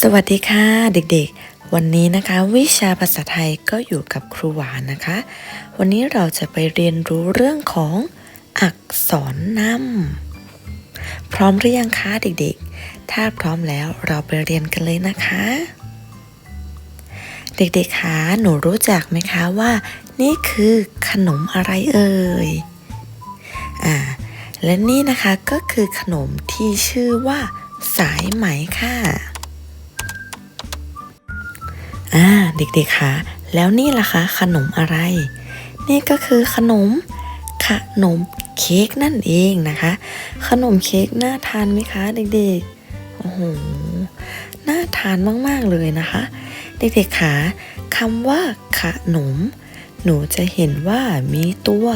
สวัสดีค่ะเด็กๆ วันนี้นะคะวิชาภาษาไทยก็อยู่กับครูหวานนะคะ วันนี้เราจะไปเรียนรู้เรื่องของอักษรนำพร้อมหรือยังคะเด็กๆ ถ้าพร้อมแล้วเราไปเรียนกันเลยนะคะ เด็กๆคะหนูรู้จักไหมคะว่า นี่คือขนมอะไรเอ่ยอ่าและนี่นะคะก็คือขนมที่ชื่อว่าสายไหมค่ะ อ่าเด็กๆคะแล้วนี่ล่ะคะขนมอะไร นี่ก็คือขนมขนมเค้กนั่นเองนะคะ ขนมเค้กน่าทานไหมคะเด็กๆโอ้โหน่าทานมากๆเลยนะคะ เด็กๆคะคำว่าขนม หนูจะเห็นว่ามีตัว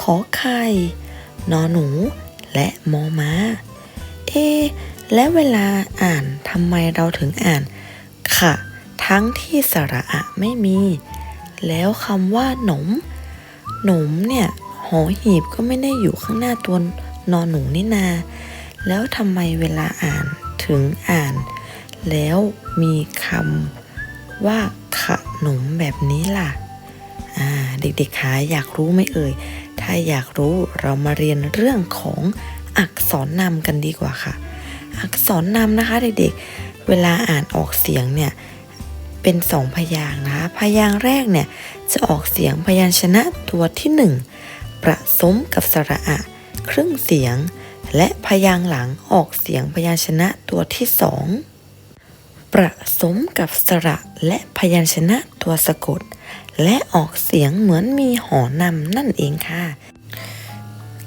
ขอไข่นอหนู และมอม้าเอะและเวลาอ่านทำไมเราถึงอ่านค่ะ ทั้งที่สระอะไม่มี แล้วคำว่าหนม หนมเนี่ยหอหีบก็ไม่ได้อยู่ข้างหน้าตัวนอนหนูนี่นา แล้วทำไมเวลาอ่านถึงอ่าน แล้วมีคำว่าขนมแบบนี้ล่ะ อ่า เด็กๆคะอยากรู้ไหมเอ่ย ถ้าอยากรู้เรามาเรียนเรื่องของอักษรนำกันดีกว่าค่ะ อักษรนำนะคะเด็กๆ เวลาอ่านออกเสียงเนี่ย เป็นสองพยางนะ พยางแรกเนี่ยจะออกเสียงพยัญชนะตัวที่หนึ่งประสมกับสระอะครึ่งเสียง และพยางหลังออกเสียงพยัญชนะตัวที่สองประสมกับสระและพยัญชนะตัวสะกด และออกเสียงเหมือนมีหอนำนั่นเองค่ะ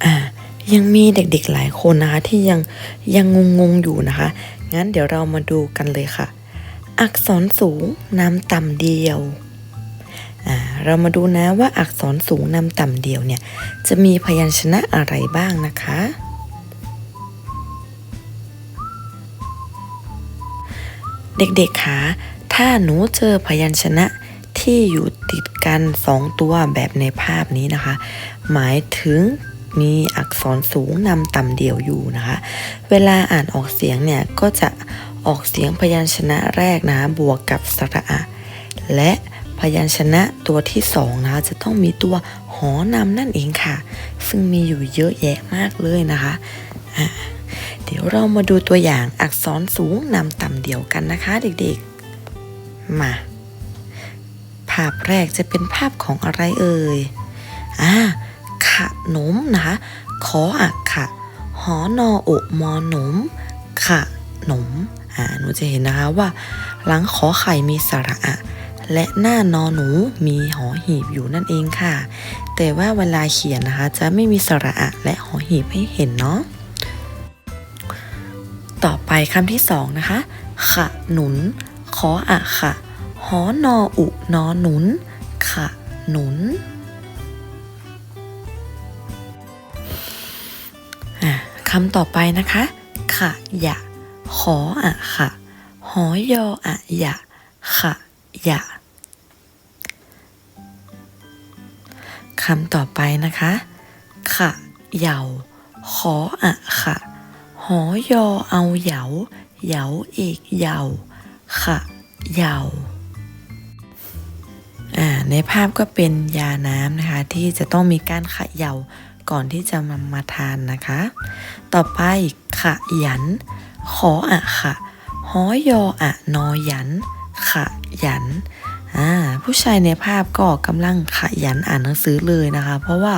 อ่ายังมีเด็กๆหลายคนนะคะที่ยังยังงงๆอยู่นะคะ งั้นเดี๋ยวเรามาดูกันเลยค่ะ อักษรสูงนำต่ำเดียวอ่าเรามาดูนะว่าอักษรสูงนำต่ำเดียวเนี่ยจะมีพยัญชนะอะไรบ้างนะคะ เด็กๆคะถ้าหนูเจอพยัญชนะที่อยู่ติดกันสองตัวแบบในภาพนี้นะคะ หมายถึง มีอักษรสูงนำต่ำเดี่ยวอยู่นะคะ เวลาอ่านออกเสียงเนี่ยก็จะออกเสียงพยัญชนะแรกนะบวกกับสระอะและพยัญชนะตัวที่สองนะจะต้องมีตัวหอนำนั่นเองค่ะ ซึ่งมีอยู่เยอะแยะมากเลยนะคะะเดี๋ยวเรามาดูตัวอย่างอักษรสูงนำต่ำเดี่ยวกันนะคะเด็กๆ มา ภาพแรกจะเป็นภาพของอะไรเอ่ยอ่า ขนมนะคะขออักค่ะ หอนออุมอหนมขนมอ่าหนูจะเห็นนะคะว่า หลังขอไข่มีสระอะและหน้านอหนูมีหอหีบอยู่นั่นเองค่ะ แต่ว่าเวลาเขียนนะคะ จะไม่มีสระอะและหอหีบให้เห็นเนาะต่อไปคำที่สองนะคะ ขะหนุน ขออะค่ะ หอนออุนอหนุน ขะหนุน คำต่อไปนะคะขะยะขออะค่ะหอยออะยะขะยะคำต่อไปนะคะขะเหยาขออะค่ะหอยอเอาเหยาเหยาอีกเหยาขะเหยาอ่าในภาพก็เป็นยาน้ำนะคะ ที่จะต้องมีการขะเขย่า ก่อนที่จะมามาทานนะคะ ต่อไปขะยัน ขออะค่ะหอยออะนอยัน ขะยันอ่าผู้ชายในภาพก็กำลังขยันอ่านหนังสือเลยนะคะ เพราะว่า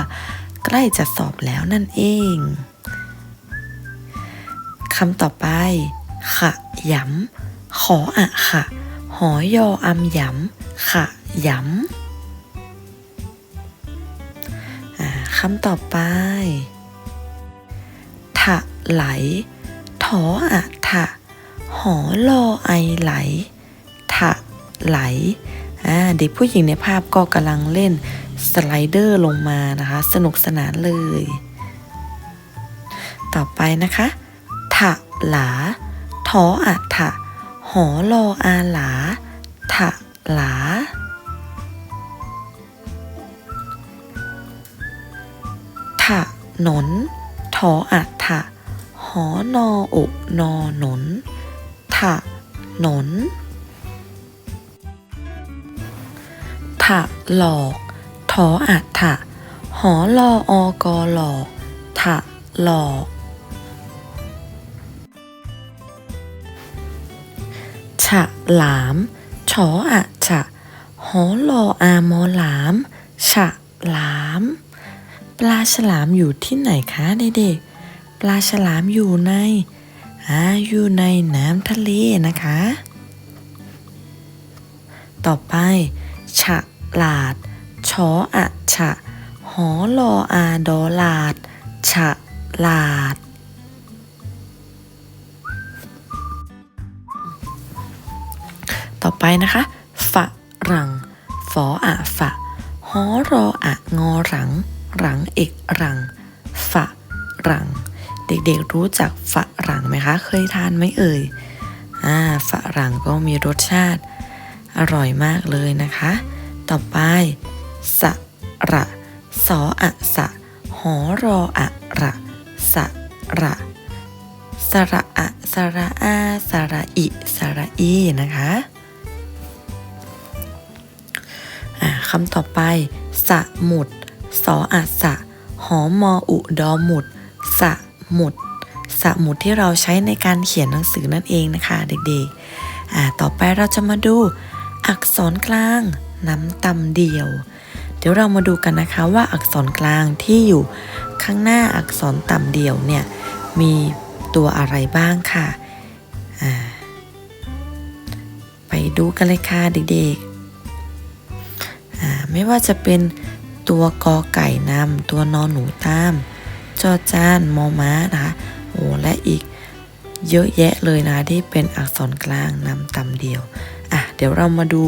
ใกล้จะสอบแล้วนั่นเองคำต่อไปขะยำขออะค่ะหอยออำหยำขะยำำต่อไปถะไหล ถออะถะ หอลอไอไหลถะไหลอ่าเด็กผู้หญิงในภาพก็กำลังเล่นสไลเดอร์ลงมานะคะ สนุกสนานเลย ต่อไปนะคะถะหลา ถออะถะ หอลออาหลาถะหลา หนนถออะถะหอนออุนอหนนถะหนนถะหลอกถออะถะหอลออกอหลอกถะหลอกฉะหลามฉออะฉะหอลออามอหลามฉะหลาม ปลาฉลามอยู่ที่ไหนคะเด็กๆ ปลาฉลามอยู่ในอ่าอยู่ในน้ำทะเลนะคะ ต่อไป ฉะลาด ชออะฉะ หอลออาดอลาด ฉะลาด ต่อไปนะคะ ฝะรัง ฝออะฝะ หอรออะงอหลัง หลังเอกหลังฝรัง เด็กๆรู้จักฝรังไหมคะ เคยทานไหมเอ่ยอ่าฝรังก็มีรสชาติ อร่อยมากเลยนะคะ ต่อไปสระสออะสะหอรออะระสระสระอะสระอาสระอิสระอีนะคะคำต่อไป สมุด สออะสะ หอมออุดอหมุด สะมุด สะมุดที่เราใช้ในการเขียนหนังสือนั่นเองนะคะเด็กๆอ่าต่อไปเราจะมาดู อักษรกลาง น้ำตำเดียว เดี๋ยวเรามาดูกันนะคะว่าอักษรกลางที่อยู่ข้างหน้าอักษรต่ำเดียวเนี่ยมีตัวอะไรบ้างค่ะอ่าไปดูกันเลยค่ะเด็กๆอ่าไม่ว่าจะเป็น ตัวกอไก่นำตัวนอนหนูตาม จอจานมอม้านะคะโอ้และอีกเยอะแยะเลยนะที่เป็นอักษรกลางนำตำเดียว อะ เดี๋ยวเรามาดู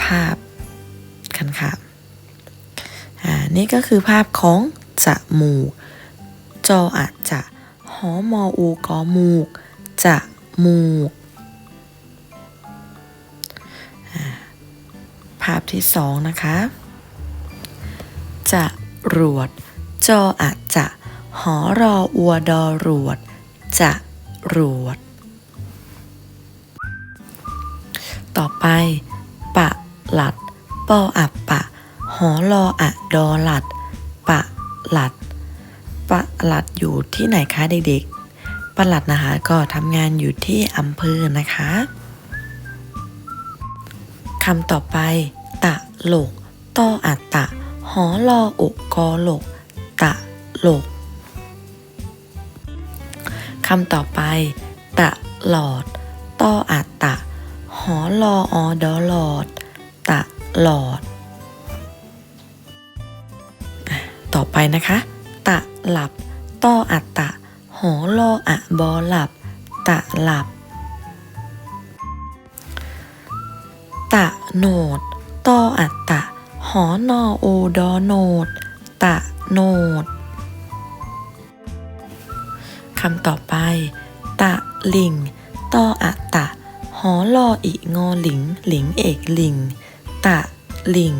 ภาพกันค่ะ อ่า นี่ก็คือภาพของจะมูก จออะจะหอมออูกอมูก จะมูกอ่ภาพที่สองนะคะ จะรวด จออะจจะ หอรออัวดอรวด จะรวด ต่อไป ปะหลัด ปออะปะ หอรออะดอหลัด ปะหลัด ปะหลัดอยู่ที่ไหนคะเด็กๆปะหลัดนะคะก็ทำงานอยู่ที่อำเภอนะคะคำต่อไป ตะหลกตออัตตะ อลออุกอหลก ตะหลกคำต่อไป ตะหลอดตออัตตะ หอลออดอหลอด ตะหลอด ต่อไปนะคะ ตะหลับตออัตตะ หอลออะบอหลับ ตะหลับ ตะโนดตออัตตะ อนอโอดอโนด ตะโนด คำต่อไป ตะลิงตออัตะ หอลออีงอหลิง หลิงเอกลิง ตะลิง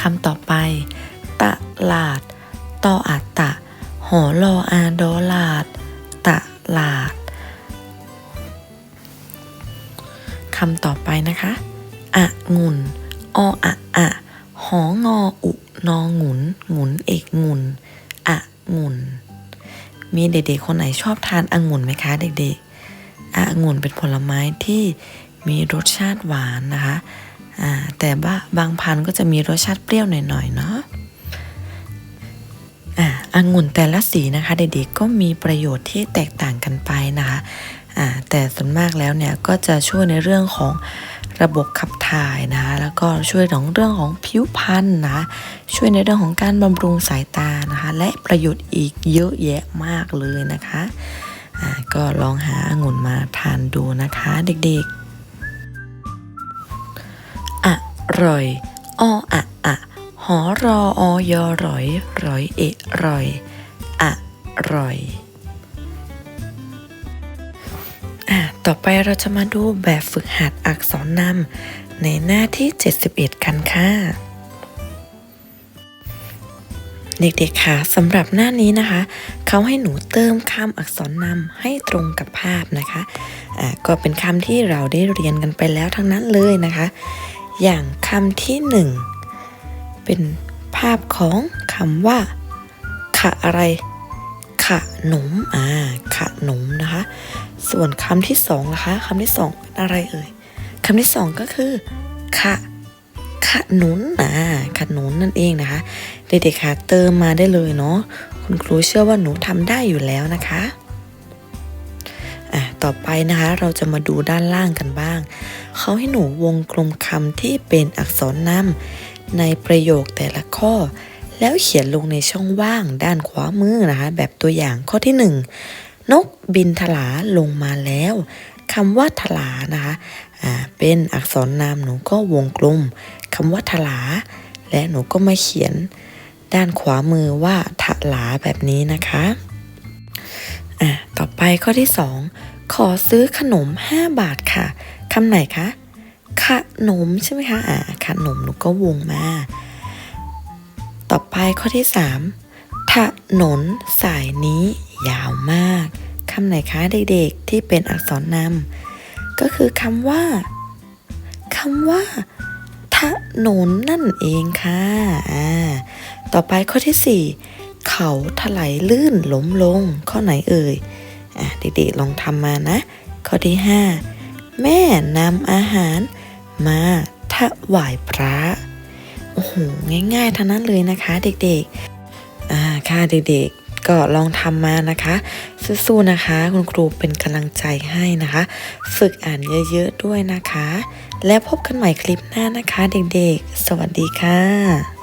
คำต่อไป ตะลาดตออัตตะ หอลออาดอลาด ตะลาดคำต่อไปนะคะ อะงุนออะอะหองออุนอหงุนหงุนเอกงุนอะงุนมีเด็กๆคนไหนชอบทานองุ่นไหมคะเด็กๆอะงุ่นเป็นผลไม้ที่มีรสชาติหวานนะคะอ่าแต่ว่าบางพันธุ์ก็จะมีรสชาติเปรี้ยวหน่อยๆเนาะอ่าองุ่นแต่ละสีนะคะเด็กๆก็มีประโยชน์ที่แตกต่างกันไปนะคะอ่าแต่ส่วนมากแล้วเนี่ยก็จะช่วยในเรื่องของ ระบบขับถ่ายนะ แล้วก็ช่วยของเรื่องของผิวพรรณนะ ช่วยในเรื่องของการบำรุงสายตานะคะ และประโยชน์อีกเยอะแยะมากเลยนะคะก็ลองหาองุ่นมาทานดูนะคะเด็กๆ อร่อยออะอะหอรออยอร่อย ร่อยเอร่อยอร่อย ต่อไปเราจะมาดูแบบฝึกหัดอักษรนำในหน้าที่ 71 กันค่ะ เด็กๆค่ะสำหรับหน้านี้นะคะ เขาให้หนูเติมคำอักษรนำให้ตรงกับภาพนะคะอ่าก็เป็นคำที่เราได้เรียนกันไปแล้วทั้งนั้นเลยนะคะ อย่างคำที่หนึ่งเป็นภาพของคำว่าขะอะไรขะหนมอ่าขะหนมนะคะ ส่วนคำที่สองนะคะคำที่สองเป็นอะไรเอ่ยคำที่สองก็คือขะขนุนอ่าขนุนนั่นเองนะคะ เด็กๆค่ะเติมมาได้เลยเนาะคุณครูเชื่อว่าหนูทำได้อยู่แล้วนะคะอะต่อไปนะคะเราจะมาดูด้านล่างกันบ้าง เขาให้หนูวงกลมคำที่เป็นอักษรนำในประโยคแต่ละข้อ แล้วเขียนลงในช่องว่างด้านขวามือนะคะ แบบตัวอย่างข้อที่ห นกบินถลาลงมาแล้วคำว่าถลานะคะเป็นอักษรนามหนูก็วงกลมคำว่าถลา และหนูก็มาเขียนด้านขวามือว่าถลาแบบนี้นะคะอะต่อไปข้อที่สองขอซื้อขนม 5 บาทค่ะคำไหนคะขนมใช่ไหมคะอ่าขนมหนูก็วงมา ต่อไปข้อที่สามถนนสายนี้ ยาวมากคำไหนคะเด็กๆที่เป็นอักษรนำก็คือคำว่าคำว่าถนนนั่นเองค่ะอ่าต่อไปข้อที่ 4 เขาถลายลื่นล้มลง ข้อไหนเอ่ยอะเด็กๆลองทำมานะ ข้อที่ 5 แม่นำอาหารมาถวายพระโอ้โหง่ายๆทั้งนั้นเลยนะคะ เด็กๆอ่าค่ะเด็กๆ ก็ลองทำมานะคะสู้ๆนะคะ คุณครูเป็นกำลังใจให้นะคะ ฝึกอ่านเยอะๆด้วยนะคะ แล้วพบกันใหม่คลิปหน้านะคะ เด็กๆ สวัสดีค่ะ